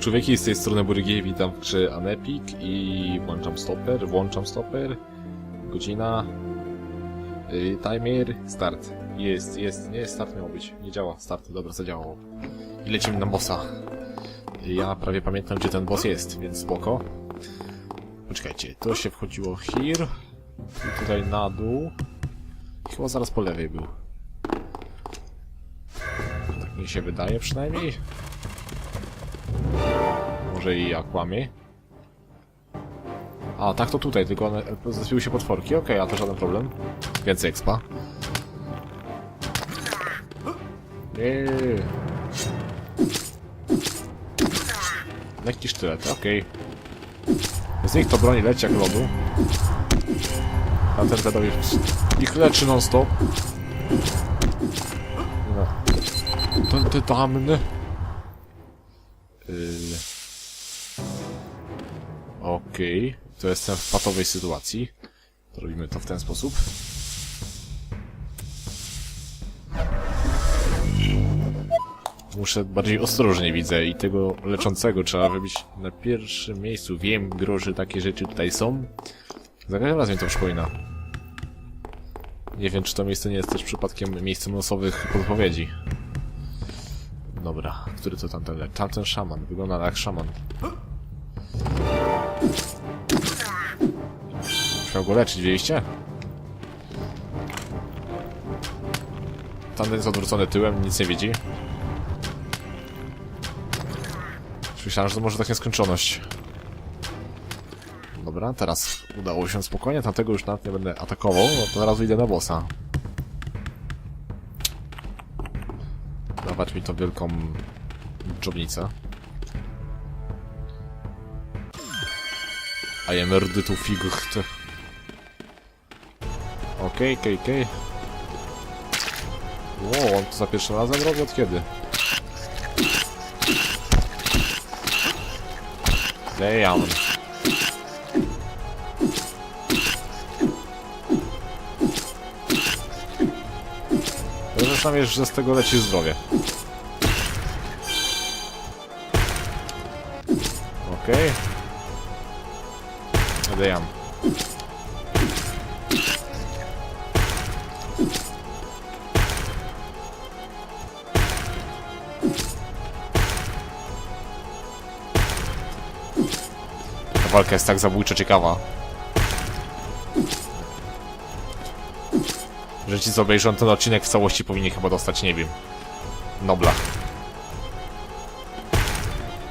człowieki, z tej strony Burygie, witam w Anepik i włączam stoper, włączam stoper, godzina, y, timer, start. Jest, jest, nie, start miał być, nie działa, start, dobra, zadziałało. I lecimy na bossa. Ja prawie pamiętam, gdzie ten boss jest, więc spoko. Poczekajcie, to się wchodziło here, i tutaj na dół, chyba zaraz po lewej był. Tak mi się wydaje przynajmniej. Może i ja kłamie. A, tak to tutaj, tylko one zrespiły się potworki. Okej, a to żaden problem. Więcej expa. Nie. Lekki sztylet, okej. Z nich to broni leci jak lodu. A ten wiadomo ich leczy non stop. No. Ten tytanny. Yy. Okej, to jestem w patowej sytuacji. Robimy to w ten sposób. Muszę bardziej ostrożnie widzę i tego leczącego trzeba wybić na pierwszym miejscu. Wiem, groży takie rzeczy tutaj są. Za każdym razem mi to przypomina. Nie wiem, czy to miejsce nie jest też przypadkiem miejscem losowych podpowiedzi. Dobra, który to tamten lecz? Tamten szaman, wygląda jak szaman. Musiał go leczyć, widzieliście? Tamten jest odwrócony tyłem, nic nie widzi. Myślałem, że to może tak nieskończoność. Dobra, teraz udało się spokojnie, tamtego już nawet nie będę atakował, no to zaraz idę na bossa. Dawać mi tą wielką dżobnicę. I am ready to figucht. Okej, okej, okej. Wow, on to za pierwszym razem robi od kiedy? Damn. Zresztą wiesz, że z tego leci zdrowie. Okej. Okay. Damn. Walka jest tak zabójczo ciekawa. Że ci co obejrzą ten odcinek w całości powinni chyba dostać, nie wiem, Nobla.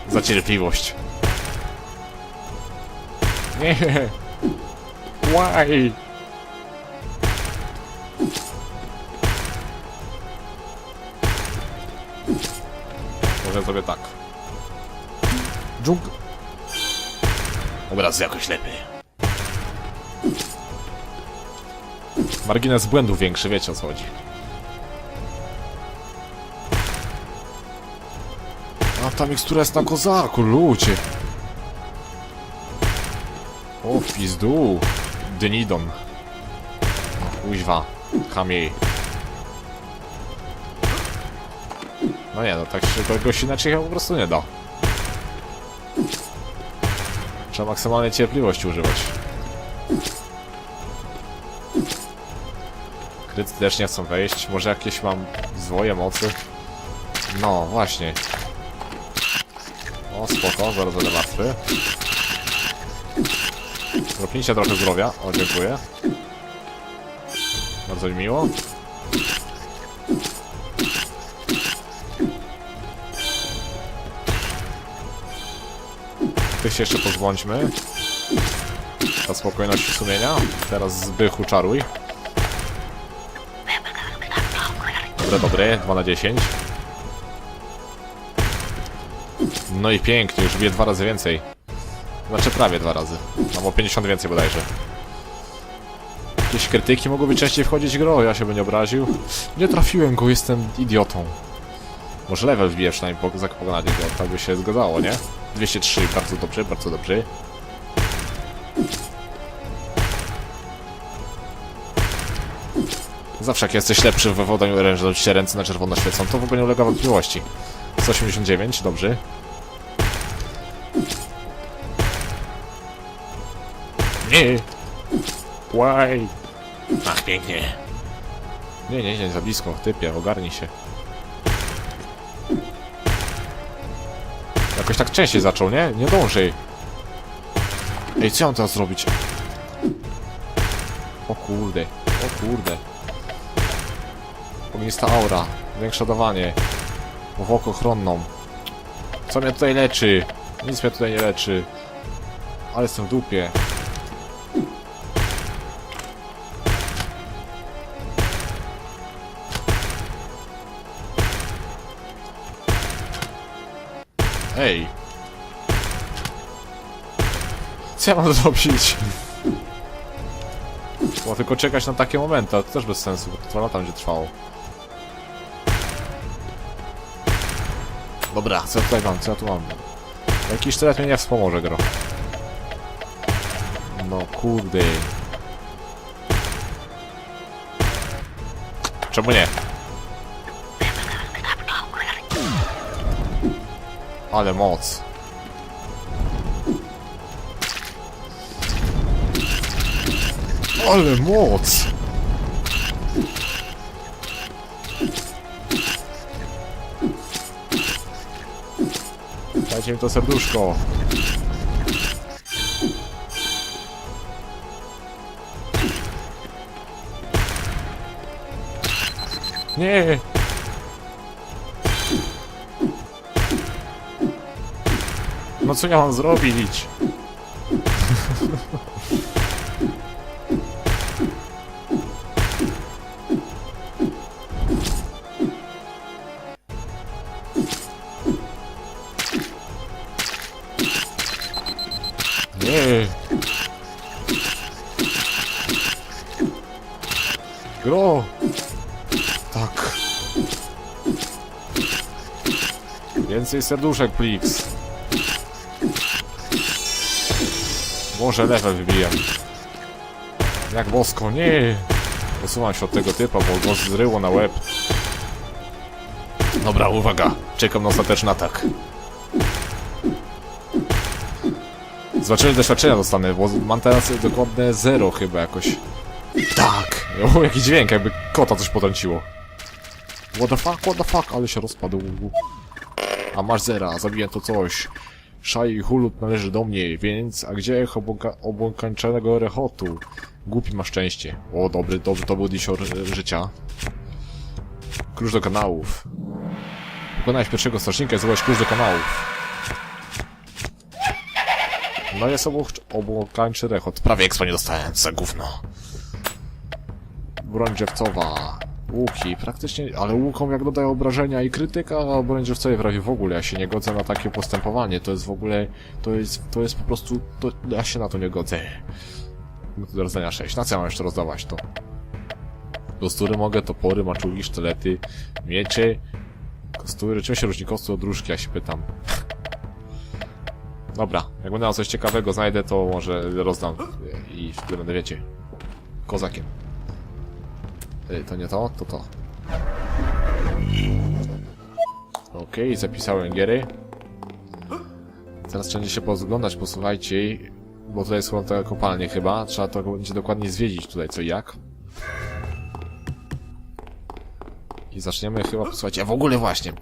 Za cierpliwość. Nie. Why? Może sobie tak. Obraz jakoś lepiej. Margines błędów większy, wiecie o co chodzi. A ta mikstura jest na kozaku, ludzie. O, w pizdu. Dynidon. O, kuźwa. Chamiej. No nie, no tak się czegoś inaczej chyba po prostu nie da. Trzeba maksymalnej cierpliwości używać. Kryty też nie chcą wejść. Może jakieś mam zwoje mocy? No, właśnie. O, spoko, zaraz będę martwy. Dropnijcie trochę zdrowia. O, dziękuję. Bardzo mi miło. Tych się jeszcze pozbądźmy. Dla spokojności sumienia. Teraz zbychu czaruj. Dobre, dobre, 2 na 10. No i pięknie, już bije dwa razy więcej. Znaczy prawie dwa razy. Albo 50 więcej bodajże. Jakieś krytyki mogłyby częściej wchodzić w grę, ja się bym nie obraził. Nie trafiłem go, jestem idiotą. Może level wbije przynajmniej po, za pokonanie go, tak by się zgadzało, nie? 203, bardzo dobrze, bardzo dobrze. Zawsze jak jesteś lepszy w wywodaniu oręża, ci się ręce na czerwono świecą, to w ogóle nie ulega wątpliwości. 189, dobrze. Nie! Łaj! Ach, pięknie. Nie, nie, nie, za blisko, typie, ogarnij się. Jakoś tak częściej zaczął, nie? Nie dążyj. Ej, co ja mam teraz zrobić? O kurde, o kurde. Ognista aura, większe dawanie. Ochronną. Co mnie tutaj leczy? Nic mnie tutaj nie leczy. Ale jestem w dupie. Ej! Co ja mam zrobić? Bo tylko czekać na takie momenty, ale to też bez sensu, bo to dwa lata będzie trwało. Dobra, co ja tutaj mam, co ja tu mam? Jakiś sztylet mnie nie wspomoże, gro. No kurde. Czemu nie? Ale moc. Ale moc! Dajcie mi to serduszko. Nie! No co ja mam zrobić? Gro. Tak. Więcej serduszek, please. Może level wybijam. Jak bosko, nie! Usuwam się od tego typa, bo go zryło na łeb. Dobra, uwaga. Czekam na ostateczny atak. Zobaczymy doświadczenia dostanę, bo mam teraz dokładne zero chyba jakoś. Tak! O, jaki dźwięk, jakby kota coś potrąciło. What the fuck, what the fuck, ale się rozpadł. A masz zera, zabiję to coś. Szaj i należy do mnie, więc a gdzie echo obłąka- obłąkańczonego rechotu? Głupi ma szczęście. O, dobry, dobry, to był disior e, życia. Klucz do kanałów. Pokonałeś pierwszego strażnika i zdobyłeś klucz do kanałów. No jest obłok- obłąkańczy rechot. Prawie ekspa nie dostałem, za gówno. Broń drzewcowa. Łuki, praktycznie, ale łukom jak dodaję obrażenia i krytyka, a broń drzewcowej prawie w ogóle. Ja się nie godzę na takie postępowanie. To jest w ogóle, to jest, to jest po prostu, to, ja się na to nie godzę. Punkty do rozdania 6. Na co ja mam jeszcze rozdawać to? Kostury mogę, topory, maczugi, sztylety, miecze, kostury. Czym się różni kostur od różki, ja się pytam. Dobra, jak będę miał coś ciekawego znajdę, to może rozdam i wtedy będę, wiecie, kozakiem. Ej, to nie to, to to. Okej, zapisałem giery. Teraz trzeba się pozglądać, posłuchajcie, bo tutaj są te kopalnie chyba. Trzeba to będzie dokładnie zwiedzić tutaj co i jak. I zaczniemy chyba, posłuchajcie, a w ogóle właśnie.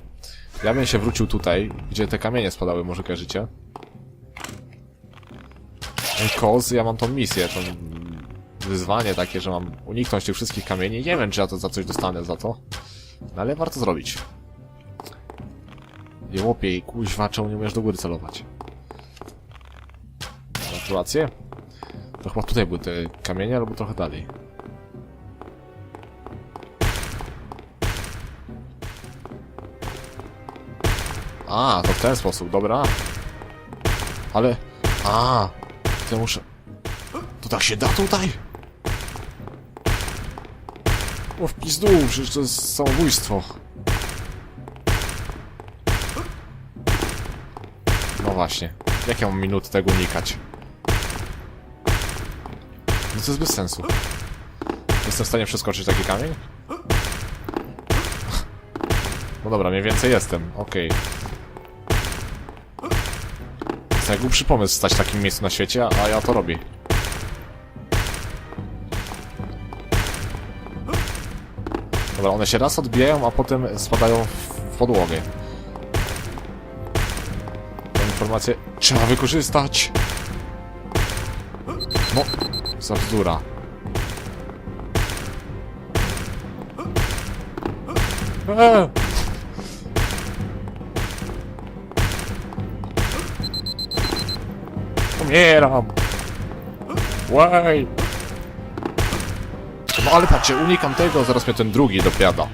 Ja bym się wrócił tutaj, gdzie te kamienie spadały, może kojarzycie. Koz, ja mam tą misję, tą wyzwanie takie, że mam uniknąć tych wszystkich kamieni. Nie wiem, czy ja to za coś dostanę za to. No ale warto zrobić. Nie łopie i kuźwa, czemu nie umiesz do góry celować? Gratulacje. To chyba tutaj były te kamienie, albo trochę dalej. A, to w ten sposób, dobra. Ale... A, to muszę... To tak się da tutaj? O w pizdu, przecież to jest samobójstwo. No właśnie. Jak ja mam minut tego unikać? No to jest bez sensu. Jestem w stanie przeskoczyć taki kamień? No dobra, mniej więcej jestem, okej. To jest najgłupszy pomysł stać w takim miejscu na świecie, a ja to robię. Dobra, one się raz odbijają, a potem spadają w podłogę. Tę informację trzeba wykorzystać. No, za bzdura. Eee! Umieram! No ale patrzcie, unikam tego, zaraz mnie ten drugi dopiada.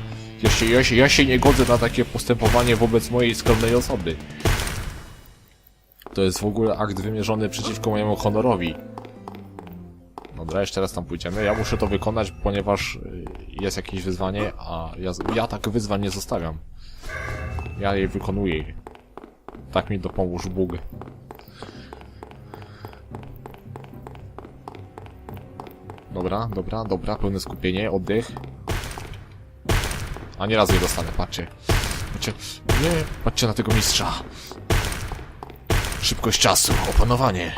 Ja się, ja, się, ja się nie godzę na takie postępowanie wobec mojej skromnej osoby. To jest w ogóle akt wymierzony przeciwko mojemu honorowi. Dobra, jeszcze raz tam pójdziemy. Ja muszę to wykonać, ponieważ y, jest jakieś wyzwanie, a ja, ja tak wyzwań nie zostawiam. Ja je wykonuję. Tak mi dopomóż Bóg. Dobra, dobra, dobra, pełne skupienie, oddech. A nie razu je dostanę, patrzcie. Patrzcie, nie, patrzcie na tego mistrza. Szybkość czasu, opanowanie.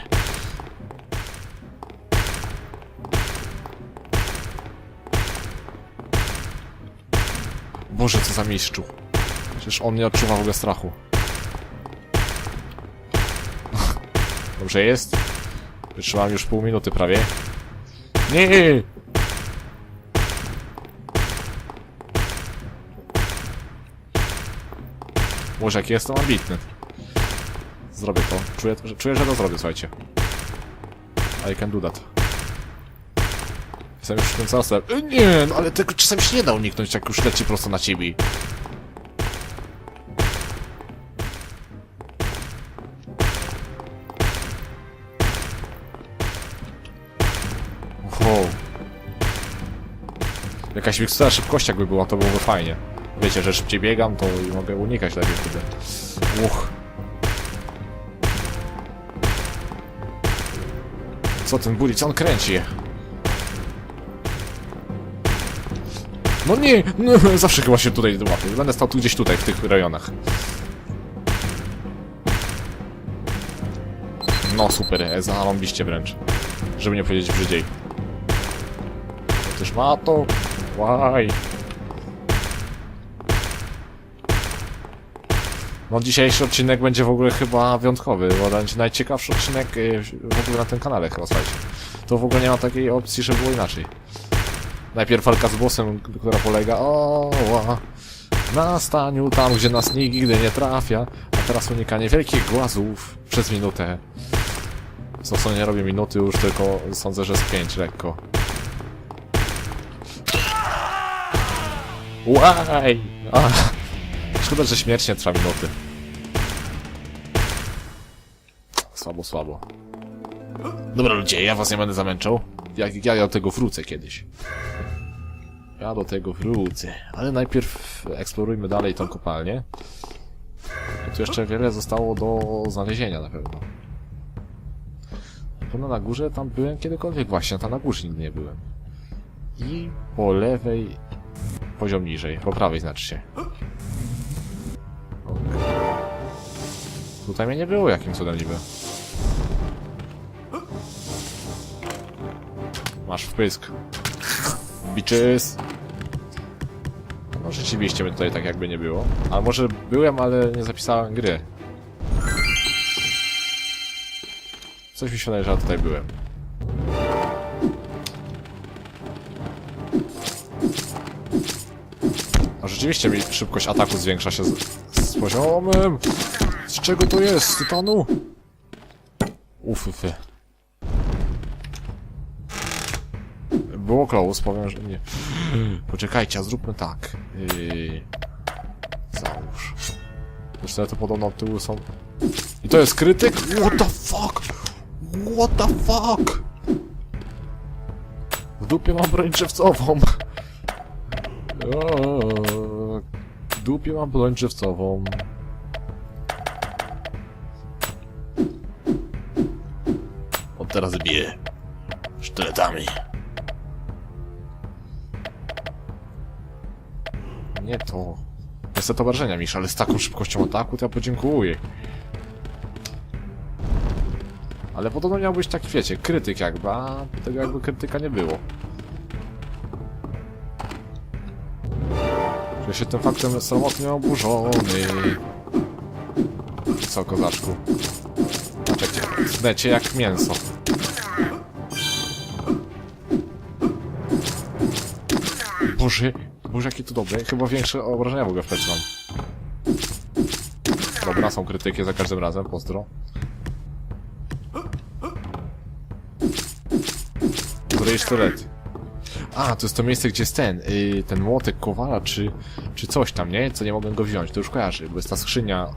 Boże, co za mistrzu. Przecież on nie odczuwa w ogóle strachu. Dobrze jest? Wytrzymałem już pół minuty prawie. Nie! Może jak jestem ambitny. Zrobię to. Czuję, że, czuję, że to zrobię, słuchajcie. I can do that. Jestem już w tym. E, Nie, no ale tego czasem się nie da uniknąć, jak już leci prosto na ciebie. Jakaś mikstura szybkości jakby była, to byłoby fajnie. Wiecie, że szybciej biegam, to i mogę unikać lepiej wtedy. Uch. Co ten bulic, on kręci. No nie, no, zawsze chyba się tutaj łapię. Będę stał tu gdzieś tutaj, w tych rejonach. No super, e, zarąbiście wręcz. Żeby nie powiedzieć brzydziej. Też ma to. Łaj. No dzisiejszy odcinek będzie w ogóle chyba wyjątkowy, bo będzie najciekawszy odcinek y, w ogóle na tym kanale chyba, słuchajcie. To w ogóle nie ma takiej opcji, żeby było inaczej. Najpierw walka z bossem, która polega o na staniu tam, gdzie nas nigdy nie trafia, a teraz unikanie wielkich głazów przez minutę. Co nie robię minuty już, tylko sądzę, że z pięć lekko. Łaj! Ach. Szkoda, że śmierć nie trwa minuty. Słabo, słabo. Dobra ludzie, ja was nie będę zamęczał. Ja, ja do tego wrócę kiedyś. Ja do tego wrócę. Ale najpierw eksplorujmy dalej tą kopalnię. Tu jeszcze wiele zostało do znalezienia na pewno. Na pewno na górze tam byłem kiedykolwiek właśnie, tam na górze nigdy nie byłem. I po lewej poziom niżej, po prawej znaczy się. Tutaj mnie nie było, jakim cudem niby. Masz wpysk. Bitches. No rzeczywiście mnie tutaj tak jakby nie było. Ale może byłem, ale nie zapisałem gry. Coś mi się wydaje, że ja tutaj byłem. Rzeczywiście mi szybkość ataku zwiększa się z, z poziomem. Z czego to jest? Z tytanu? Ufy. Było close, powiem, że nie. Poczekajcie, a zróbmy tak. Yy... Załóż. Zresztą to podobno od tyłu są... I to jest krytyk? What the fuck? What the fuck? W dupie mam broń drzewcową. O, W dupie mam broń drzewcową. Od teraz biję. Sztyletami. Nie to. Niestety obrażenia, Misz, ale z taką szybkością ataku to ja podziękuję. Ale podobno miał być taki, wiecie, krytyk jakby, a tego jakby krytyka nie było. Czuję się tym faktem samotnie oburzony. Co, kozaczku? Patrzcie, tnecie jak mięso. Boże, Boże, jakie to dobre. Chyba większe obrażenia w ogóle w plecy mam. Dobra, są krytyki za każdym razem, pozdro. Której sztylet. A, to jest to miejsce, gdzie jest ten, yy, ten młotek Kowala, czy, czy coś tam, nie? Co nie mogłem go wziąć, to już kojarzy, bo jest ta skrzynia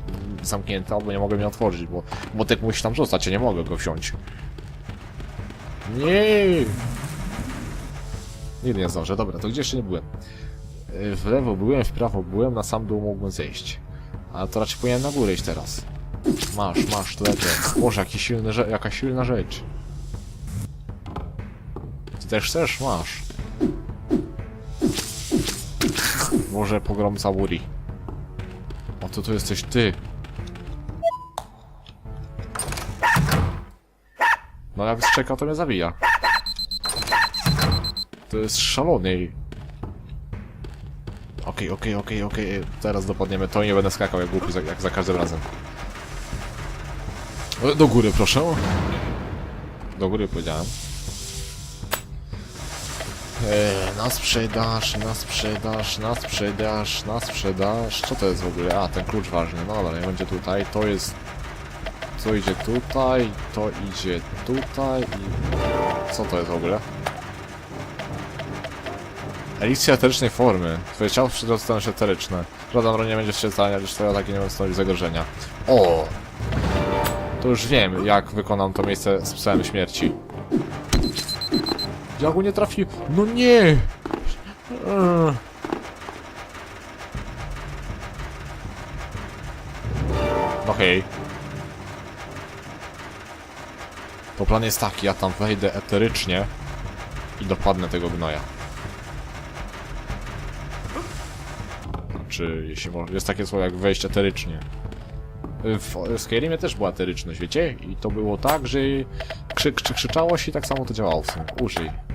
zamknięta, albo nie mogę jej otworzyć, bo młotek musi tam zostać, ja nie mogę go wziąć. Nie! Nigdy nie zdążę, dobra, to gdzie jeszcze nie byłem? Yy, W lewo byłem, w prawo byłem, na sam dół mogłem zejść. A to raczej powinienem na górę iść teraz. Masz, masz, to lepiej. Boże, jaki silny, jaka silna rzecz. Ty też chcesz? Masz. Może pogromca Wuri. O, to tu jesteś ty. No jak strzeka, to mnie zabija. To jest szalony. Okej, okej, okej, okej. Teraz dopadniemy to i nie będę skakał jak głupi, jak za każdym razem. E, Do góry, proszę. Do góry powiedziałem. Na sprzedaż, na sprzedaż, na sprzedaż, na sprzedaż. Co to jest w ogóle? A, ten klucz ważny. No dobra, nie będzie tutaj. To jest... To idzie tutaj, to idzie tutaj i... Co to jest w ogóle? Eliksir eterycznej formy. Twoje ciało drodze staną się eteryczne. Żaden broń nie będzie się stanie, lecz twoje ataki nie będą stanowić zagrożenia. O! To już wiem, jak wykonam to miejsce z psem śmierci. Ja go nie trafiłem. No nie! Eee. Okej. To plan jest taki, ja tam wejdę eterycznie i dopadnę tego gnoja. Czy jeśli może, jest takie słowo jak wejść eterycznie. W Skyrimie też była eteryczność, wiecie? I to było tak, że krzy, krzy, krzyczało się i tak samo to działało w sumie. Użyj.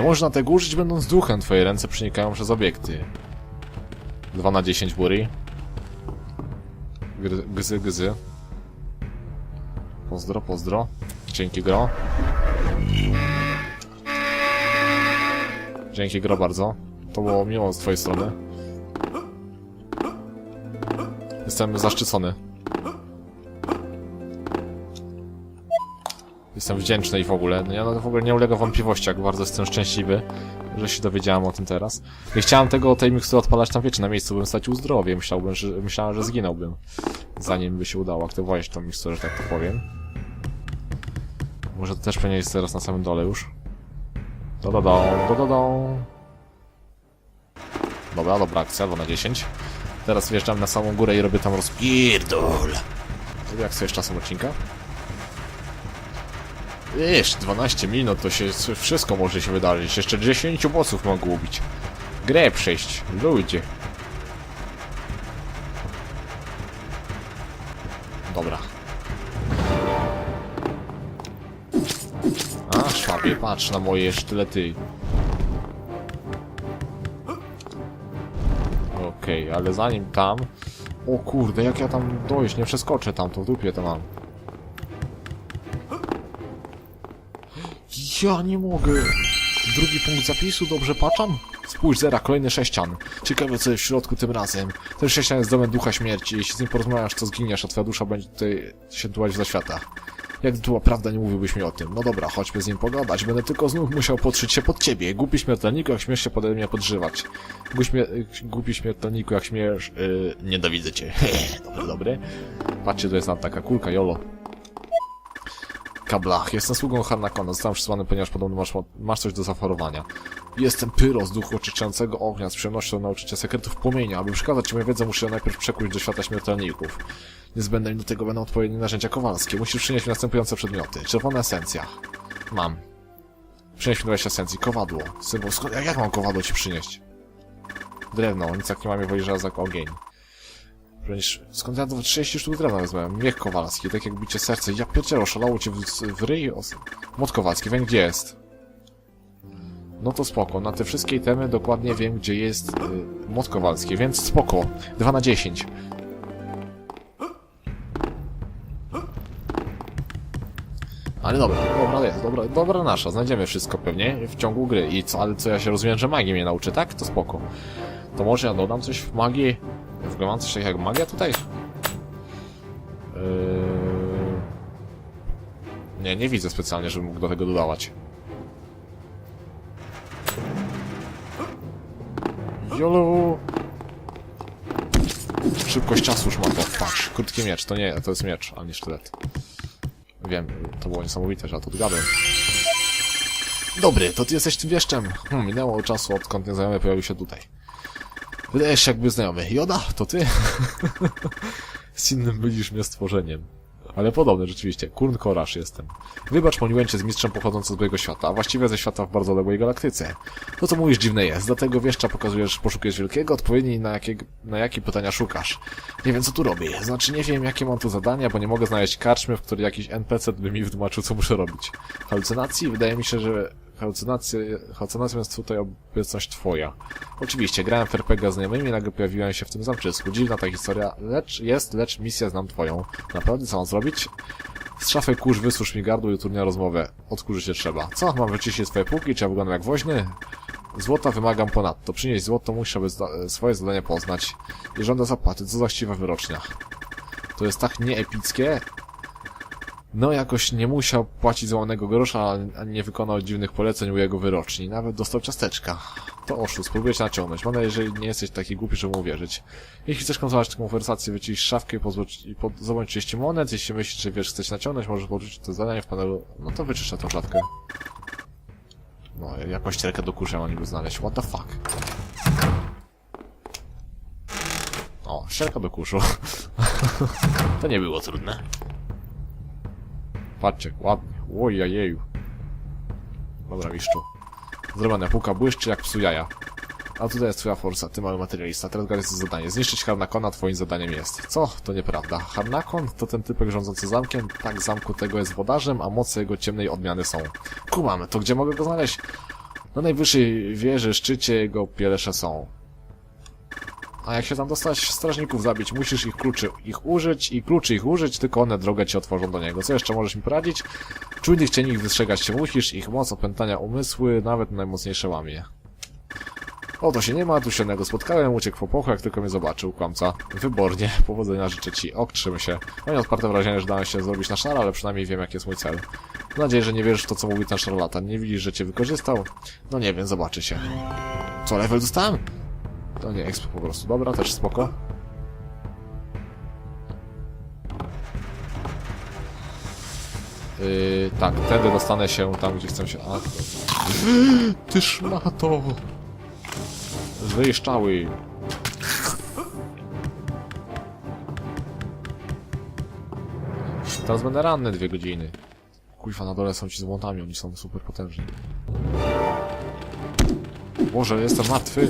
Nie można tego użyć będąc duchem, twoje ręce przenikają przez obiekty. 2 na 10 bury. Gzy, gzy. Pozdro, pozdro. Dzięki gro. Dzięki gro bardzo. To było miło z twojej strony. Jestem zaszczycony. Jestem wdzięczny i w ogóle. No ja w ogóle nie ulega wątpliwości, jak bardzo jestem szczęśliwy, że się dowiedziałem o tym teraz. Nie chciałem tego tej mikstury odpalać tam wiecie, na miejscu bym stracił zdrowie. Myślałbym, że, myślałem, że zginąłbym. Zanim by się udało aktywować tą miksturę, że tak to powiem. Może to też pewnie jest teraz na samym dole już. Do do do, do do do. Dobra, dobra akcja, 2 na 10. Teraz wjeżdżam na samą górę i robię tam rozpierdol. Jak sobie z czasem odcinka? Wiesz, 12 minut to się wszystko może się wydarzyć. Jeszcze 10 bossów mogą ubić. Grę przejść, ludzie. Dobra. A, szwabie, patrz na moje sztylety. Okej, ale zanim tam... O kurde, jak ja tam dojść, nie przeskoczę tam, to w dupie to mam. Ja nie mogę. Drugi punkt zapisu, dobrze patrzam? Spójrz, zera, kolejny sześcian. Ciekawe co jest w środku tym razem. Ten sześcian jest domem ducha śmierci. Jeśli z nim porozmawiasz, to zginiesz, a twoja dusza będzie tutaj się tułać za świata. Jak to była prawda, nie mówiłbyś mi o tym. No dobra, chodźmy z nim pogadać. Będę tylko znów musiał podszyć się pod ciebie. Głupi śmiertelniku, jak śmiesz się pode mnie podżywać. Głupi śmiertelniku, jak śmiesz... Yy, nienawidzę cię. dobry, dobry. Patrzcie, to jest nam taka kulka, jolo. Kablach, jestem sługą Harnakona, zostałem przysłany, ponieważ podobno masz, masz coś do zaoferowania. Jestem Pyros, duch oczyszczającego ognia, z przyjemnością nauczę cię sekretów płomienia. Aby przekazać ci moją wiedzę, muszę ją najpierw przekuć do świata śmiertelników. Niezbędne mi do tego będą odpowiednie narzędzia kowalskie. Musisz przynieść mi następujące przedmioty. Czerwona esencja. Mam. Przynieś mi 20 esencji. Kowadło. Symbol, skąd, jak, jak mam kowadło ci przynieść? Drewno, nic jak nie mam, je woli żelazak ogień. Bronisz, skąd ja to 30 sztuk drewna wezmę? Miech Kowalski, tak jak bicie serce. Ja pierdzielę, szalało cię w, w ryj. Os... Kowalski, wiem gdzie jest. No to spoko, na te wszystkie itemy dokładnie wiem gdzie jest y, Kowalski, więc spoko. 2 na 10. Ale dobra, dobra jest, dobra, dobra nasza, znajdziemy wszystko pewnie w ciągu gry. I co, ale co ja się rozumiem, że magii mnie nauczy, tak? To spoko. To może ja dodam coś w magii? W ogóle mam coś jak magia tutaj? Yy... Nie, nie widzę specjalnie, żebym mógł do tego dodawać. Jolo! Szybkość czasu już ma to. Patrz, krótki miecz. To nie, to jest miecz, a nie sztylet. Wiem, to było niesamowite, że ja to odgadłem. Dobry, to ty jesteś tym wieszczem. Hmm, minęło czasu, odkąd nieznajomy pojawił się tutaj. Wydajesz się jakby znajomy. Joda, to ty? z innym byliś mnie stworzeniem. Ale podobne rzeczywiście. Kurn Korasz jestem. Wybacz, pomyliłem cię z mistrzem pochodzącym z mojego świata, a właściwie ze świata w bardzo odległej galaktyce. To, co mówisz, dziwne jest. Dlatego wieszcza pokazujesz, poszukujesz wielkiego, odpowiedni na jakie, na jakie pytania szukasz. Nie wiem, co tu robię. Znaczy, nie wiem, jakie mam tu zadania, bo nie mogę znaleźć karczmy, w której jakiś NPC by mi wytłumaczył, co muszę robić. Halucynacji? Wydaje mi się, że halucynacje, halucynacją jest tutaj obecność twoja. Oczywiście, grałem w RPG z znajomymi, nagle pojawiłem się w tym zamczysku. Dziwna ta historia, lecz jest, lecz misję znam twoją. Naprawdę, co mam zrobić? Z szafy kurz, wysusz mi gardło i utrudnia rozmowę. Odkurzyć się trzeba. Co, mam wyczyścić swoje półki, czy ja wyglądam jak woźny? Złota wymagam ponadto. Przynieść złoto, muszę aby zda swoje zadanie poznać. I żąda zapłaty, co za wyrocznia. To jest tak nieepickie. No jakoś nie musiał płacić złamanego grosza, ani nie wykonał dziwnych poleceń u jego wyroczni. Nawet dostał ciasteczka. To oszust, spróbuję cię naciągnąć. Mam nadzieję, że nie jesteś taki głupi, żeby mu uwierzyć. Jeśli chcesz kontynuować tę konwersację, wycisz szafkę i, pozwól- i po, zobacz 30 monet. Jeśli myślisz, że wiesz, chcesz naciągnąć, możesz poczuć to zadanie w panelu. No to wyczyszczę tą klatkę. No, jakąś ścierkę do kurza mam niby znaleźć. What the fuck? O, ścierka do kuszu. to nie było trudne. Patrzcie, ładnie. Ojejeju. Dobra, mistrzu. Zrobiona półka błyszczy jak psu jaja. A tutaj jest twoja forsa, ty mały materialista. Teraz gadaj sobie zadanie. Zniszczyć Harnakona twoim zadaniem jest. Co? To nieprawda. Harnakon to ten typek rządzący zamkiem. Tak, zamku tego jest wodarzem, a moce jego ciemnej odmiany są. Kumam, to gdzie mogę go znaleźć? Na najwyższej wieży, szczycie jego pielesze są. A jak się tam dostać, strażników zabić, musisz ich kluczy ich użyć i kluczy ich użyć, tylko one drogę ci otworzą do niego. Co jeszcze możesz mi poradzić? Czujnych cieni ich wystrzegać się musisz, ich moc opętania umysły, nawet najmocniejsze łamie. O, to się nie ma, tu się jednego spotkałem, uciekł w opochu, jak tylko mnie zobaczył, kłamca. Wybornie, powodzenia życzę ci, oktrzymy się. Mam odparte wrażenie, że dałem się zrobić na szara, ale przynajmniej wiem, jaki jest mój cel. Mam nadzieję, że nie wierzysz w to, co mówi ten szarlatan. Nie widzisz, że cię wykorzystał? No nie wiem, zobaczy się. Co, level dostałem? To nie, exp po prostu. Dobra, też spoko. Yy, tak, wtedy dostanę się tam, gdzie chcę się... A, to... Ty szmato! Wyjszczały! Teraz będę ranny dwie godziny. Kuźwa, na dole są ci z młotami, oni są super potężni. Boże, jestem martwy!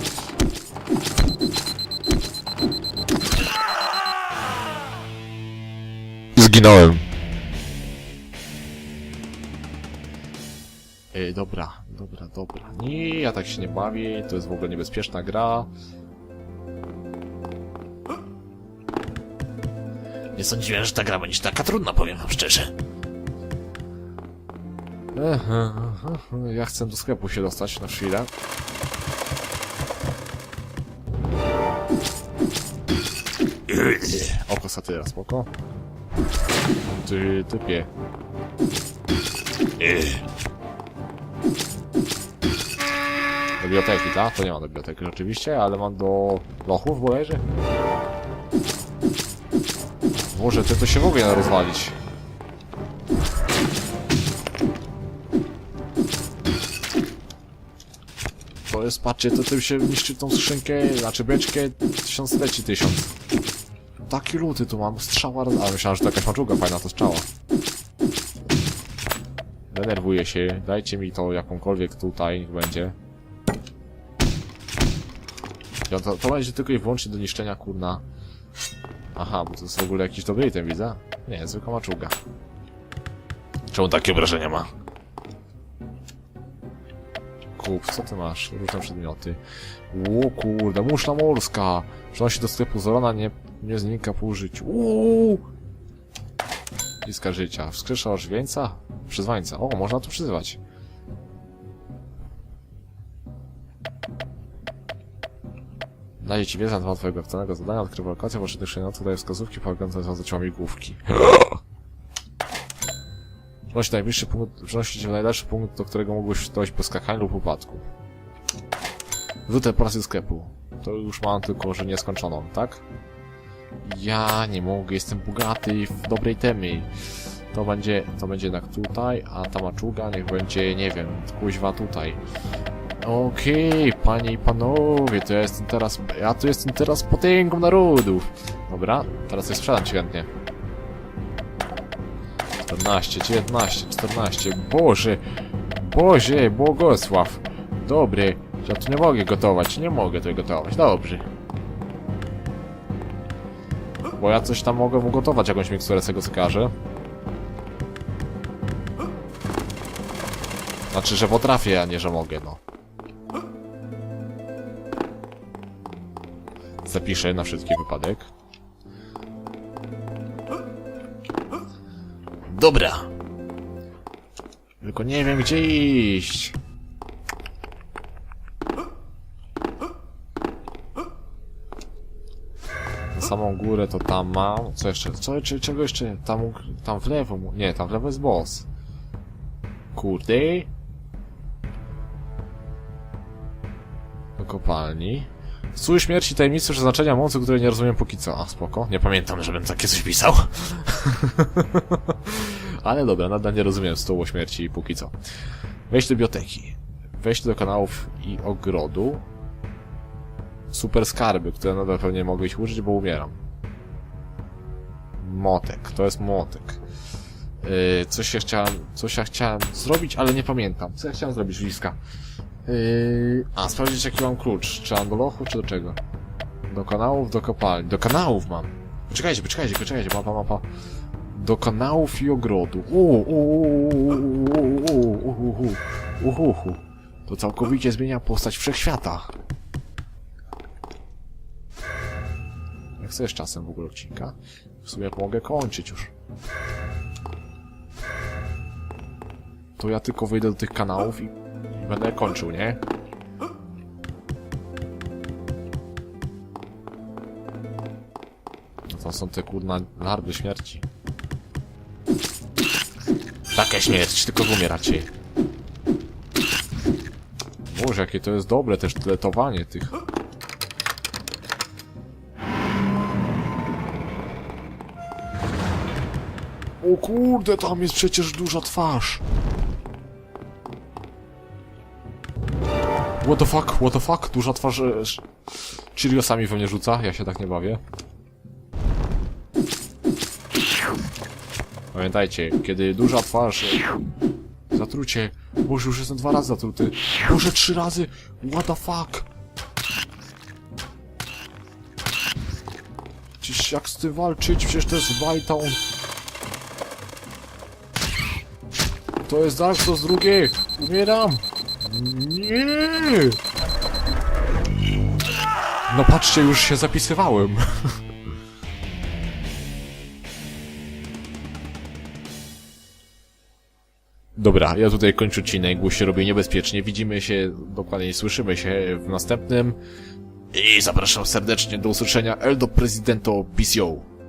Zginąłem. Ej, dobra, dobra, dobra. Nie, ja tak się nie bawię, to jest w ogóle niebezpieczna gra. Nie sądziłem, że ta gra będzie taka trudna, powiem wam szczerze. Ja chcę do sklepu się dostać na chwilę. Oko satyra, spoko. Ty, typie. Biblioteki, tak? To nie mam do biblioteki rzeczywiście, ale mam do lochów bodajże. Może ty to się w ogóle nie rozwalić. To jest, patrzcie, to tym się niszczy tą skrzynkę, znaczy beczkę tysiącleci tysiąc. Taki luty tu mam, strzała, a myślałem, że to jakaś maczuga fajna, to strzała. Denerwuję się, dajcie mi to jakąkolwiek tutaj, niech będzie. Ja, to, to będzie tylko i wyłącznie do niszczenia, kurna. Aha, bo to jest w ogóle jakiś dobry item, widzę? Nie, zwykła maczuga. Czemu takie wrażenia ma? Kup, co ty masz? Różne przedmioty. Ło kurde, muszla morska! Przynosi do sklepu Zorona, nie, nie znika po użyciu. Uuu! Iska życia. Wskrzesza ożywieńca? Przyzwańca. O, można tu przyzywać. Daje ci wiedzę na temat twojego aktualnego zadania, odkrywa lokację, poszedłych przedmiotów, daje wskazówki polegające na zaciął migłówki. Przynosi najbliższy punkt, przynosi cię w najdalszy punkt, do którego mógłbyś dojść po skakaniu lub upadku. Wrzucę po raz do sklepu. To już mam tylko, że nieskończoną, tak? Ja nie mogę, jestem bogaty w dobrej temy. To będzie, to będzie jednak tutaj, a ta maczuga niech będzie, nie wiem, kuźwa tutaj. Okej, panie i panowie, to ja jestem teraz, ja tu jestem teraz potęgą narodów. Dobra, teraz je sprzedam ci chętnie. 14, 19, 14, Boże, Boże, błogosław. Dobry, ja tu nie mogę gotować, nie mogę tu gotować, dobrze. Bo ja coś tam mogę ugotować, jakąś miksturę z tego każę. Znaczy, że potrafię, a nie, że mogę, no. Zapiszę na wszelki wypadek. Dobra. Tylko nie wiem gdzie iść. Samą górę to tam mam. Co jeszcze? Co, czy, czego jeszcze? Tam, tam w lewo. Nie, tam w lewo jest boss. Kurde. Do kopalni. Stół śmierci tajemnicy przeznaczenia mocy, której nie rozumiem póki co. A, spoko. Nie pamiętam. Tam, żebym takie coś pisał. Ale dobra, nadal nie rozumiem stołu śmierci póki co. Wejść do biblioteki. Wejść do kanałów i ogrodu. Super skarby, które nadal pewnie mogę ich użyć, bo umieram. Motek, to jest motek. Yy, coś ja chciałem, coś ja chciałem zrobić, ale nie pamiętam. Co ja chciałem zrobić, Liska? Yy, a, sprawdzić jaki mam klucz. Czy mam do lochu, czy do czego? Do kanałów, do kopalni. Do kanałów mam. Poczekajcie, poczekajcie, poczekajcie, mapa, mapa do kanałów i ogrodu. Uuu. To całkowicie zmienia postać wszechświata. Jak chcesz czasem w ogóle odcinka? W sumie mogę kończyć już. To ja tylko wyjdę do tych kanałów i, i będę kończył, nie? No to są te kurna larwy śmierci. Taka śmierć, tylko umieracie. Boże, jakie to jest dobre też tletowanie tych. O kurde, tam jest przecież duża twarz. What the fuck, what the fuck, duża twarz... e, Cheeriosami we mnie rzuca, ja się tak nie bawię. Pamiętajcie, kiedy duża twarz... e, Zatrucie... Boże, już jestem dwa razy zatruty. Boże, trzy razy! What the fuck? Dziś jak z tym walczyć? Przecież to jest Whitetown. To jest Dark Souls drugie! Umieram! Nie! No patrzcie, już się zapisywałem. Dobra, ja tutaj kończę odcinek, bo się robię niebezpiecznie. Widzimy się, dokładniej słyszymy się w następnym. I zapraszam serdecznie do usłyszenia Eldo Prezydento PCO.